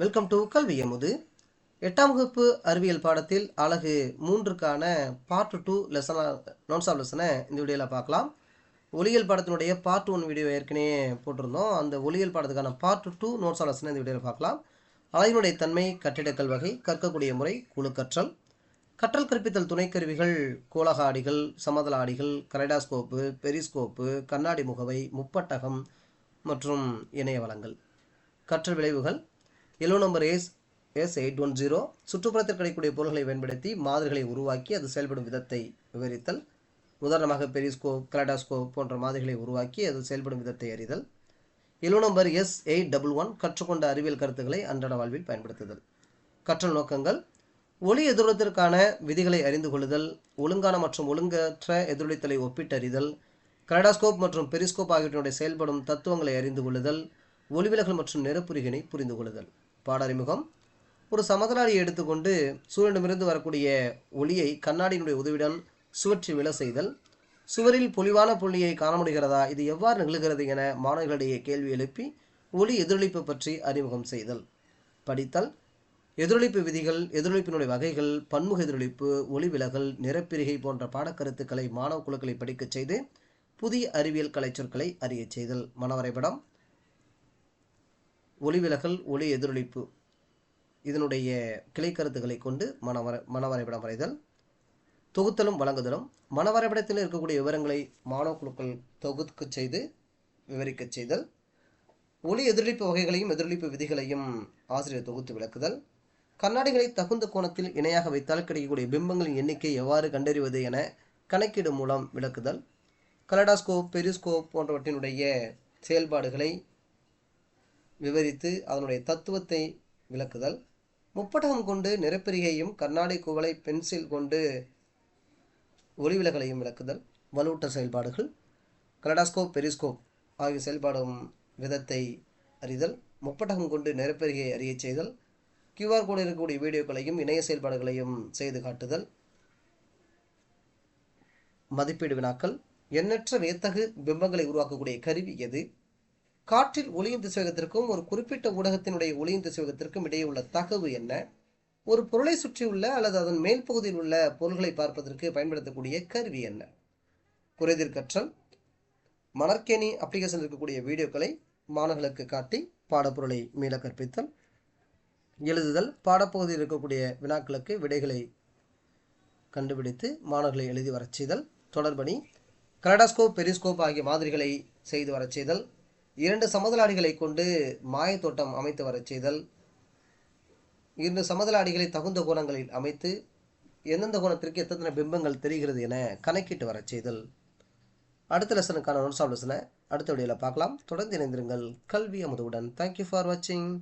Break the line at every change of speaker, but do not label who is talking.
Welcome to கல்வி அமுது எட்டாம் வகுப்பு அறிவியல் பாடத்தில் அழகு மூன்றுக்கான பார்ட் டூ லெசனா நோட்ஸ் ஆஃப் லெசனை இந்த வீடியோவில் பார்க்கலாம். ஒளியல் பாடத்தினுடைய பார்ட் ஒன் வீடியோ ஏற்கனவே போட்டிருந்தோம். அந்த ஒளியல் பாடத்துக்கான பார்ட் டூ நோட்ஸ் ஆஃப் லெசனை இந்த வீடியோவில் பார்க்கலாம். அழகினுடைய தன்மை கட்டிடக்கல் வகை கற்கக்கூடிய முறை குழு கற்றல் கற்றல் கற்பித்தல் துணைக்கருவிகள் கோலக ஆடிகள் சமதள ஆடிகள் கரைடாஸ்கோப்பு பெரிஸ்கோப்பு கண்ணாடி முகவை முப்பட்டகம் மற்றும் இணைய வளங்கள் கற்றல் விளைவுகள் yellow number S S eight one zero சுற்றுப்புறத்தில் கிடைக்கக்கூடிய பொருள்களை பயன்படுத்தி மாதிரிகளை உருவாக்கி அது செயல்படும் விதத்தை விவரித்தல். உதாரணமாக பெரிஸ்கோப் கலடாஸ்கோப் போன்ற மாதிரிகளை உருவாக்கி அது செயல்படும் விதத்தை அறிதல். Yellow number S eight double one கற்றுக்கொண்ட அறிவியல் கருத்துக்களை அன்றாட வாழ்வில் பயன்படுத்துதல். கற்றல் நோக்கங்கள். ஒளி எதிரொலித்திற்கான விதிகளை அறிந்து கொள்ளுதல். ஒழுங்கான மற்றும் ஒழுங்கற்ற எதிரொலித்தலை ஒப்பிட்டறிதல். கலடாஸ்கோப் மற்றும் பெரிஸ்கோப் ஆகியவற்றினுடைய செயல்படும் தத்துவங்களை அறிந்து கொள்ளுதல். ஒளிவிலகல் மற்றும் நிறப்புரிகினை புரிந்து கொள்ளுதல். பாடறிமுகம். ஒரு சமதளாரியை எடுத்துக்கொண்டு சூரியனிடமிருந்து வரக்கூடிய ஒளியை கண்ணாடியினுடைய உதவியுடன் சுவற்றி விழ செய்தல். சுவரில் பொலிவான புள்ளியை காண முடிகிறதா இது எவ்வாறு நிகழ்கிறது என மாணவர்களிடையே கேள்வி எழுப்பி ஒளி எதிரொலிப்பு பற்றி அறிமுகம் செய்தல். படித்தல். எதிரொலிப்பு விதிகள் எதிரொலிப்பினுடைய வகைகள் பன்முக எதிரொலிப்பு ஒளி விலகல் நிறப்பிரிகை போன்ற பாடக்கருத்துக்களை மாணவ குழுக்களை படிக்கச் செய்து புதிய அறிவியல் கலைச்சொற்களை அறியச் செய்தல். மனவரைபடம் ஒளிவிலகல் ஒளி எதிரொலிப்பு இதனுடைய கிளைக்கருத்துக்களை கொண்டு மனவர மனவரைபடம் வரைதல். தொகுத்தலும் வழங்குதலும். மனவரைபடத்தில் இருக்கக்கூடிய விவரங்களை மாணவ குழுக்கள் தொகுக்க செய்து விவரிக்கச் செய்தல். ஒளி எதிரொலிப்பு வகைகளையும் எதிரொலிப்பு விதிகளையும் ஆசிரியர் தொகுத்து விளக்குதல். கண்ணாடிகளை தகுந்த கோணத்தில் இணையாக வைத்தால் கிடைக்கக்கூடிய பிம்பங்களின் எண்ணிக்கை எவ்வாறு கண்டறிவது என கணக்கீடு மூலம் விளக்குதல். கலடாஸ்கோப் பெரிஸ்கோப் போன்றவற்றினுடைய செயல்பாடுகளை விவரித்து அதனுடைய தத்துவத்தை விளக்குதல். முப்பட்டகம் கொண்டு நிறப்பிரிகையும் கண்ணாடி குவளை பென்சில் கொண்டு ஒளிவிலகலையும் விளக்குதல். வலுவூட்ட செயல்பாடுகள். கலடாஸ்கோப் பெரிஸ்கோப் ஆகிய செயல்பாடும் விதத்தை அறிதல். முப்பட்டகம் கொண்டு நிறப்பெருகையை அறியச் செய்தல். கியூஆர் கோடு இருக்கக்கூடிய வீடியோக்களையும் இணைய செயல்பாடுகளையும் செய்து காட்டுதல். மதிப்பீடு வினாக்கள். எண்ணற்ற வியத்தகு பிம்பங்களை உருவாக்கக்கூடிய கருவி எது? காற்றில் ஒளியின் திசைவேகத்திற்கும் ஒரு குறிப்பிட்ட ஊடகத்தினுடைய ஒளியின் திசைவேகத்திற்கும் இடையே உள்ள தகவு என்ன? ஒரு பொருளை சுற்றியுள்ள அல்லது அதன் மேல் பகுதியில் உள்ள பொருள்களை பார்ப்பதற்கு பயன்படுத்தக்கூடிய கருவி என்ன? குறைதீர் கற்றல் மணற்கேணி அப்ளிகேஷன் இருக்கக்கூடிய வீடியோக்களை மாணவர்களுக்கு காட்டி பாடப்பொருளை மீள கற்பித்தல். எழுதுதல். பாடப்பகுதியில் இருக்கக்கூடிய வினாக்களுக்கு விடைகளை கண்டுபிடித்து மாணவர்களை எழுதி வரச் செய்தல். தொடர்பணி. கலடாஸ்கோப் பெரிஸ்கோப் ஆகிய மாதிரிகளை செய்து வரச் செய்தல். இரண்டு சமதலாடிகளை கொண்டு மாயத்தோட்டம் அமைத்து வரச் செய்தல். இரண்டு சமதலாடிகளை தகுந்த கோணங்களில் அமைத்து எந்தெந்த கோணத்திற்கு எத்தனை பிம்பங்கள் தெரிகிறது என கணக்கிட்டு வரச் செய்தல். அடுத்த லெசனுக்கான நோட்ஸ் ஆஃப் லெசனை அடுத்த வீடியோவில் பார்க்கலாம். தொடர்ந்து இணைந்திருங்கள். கல்வி அமுதுவுடன். தேங்க்யூ ஃபார் வாட்சிங்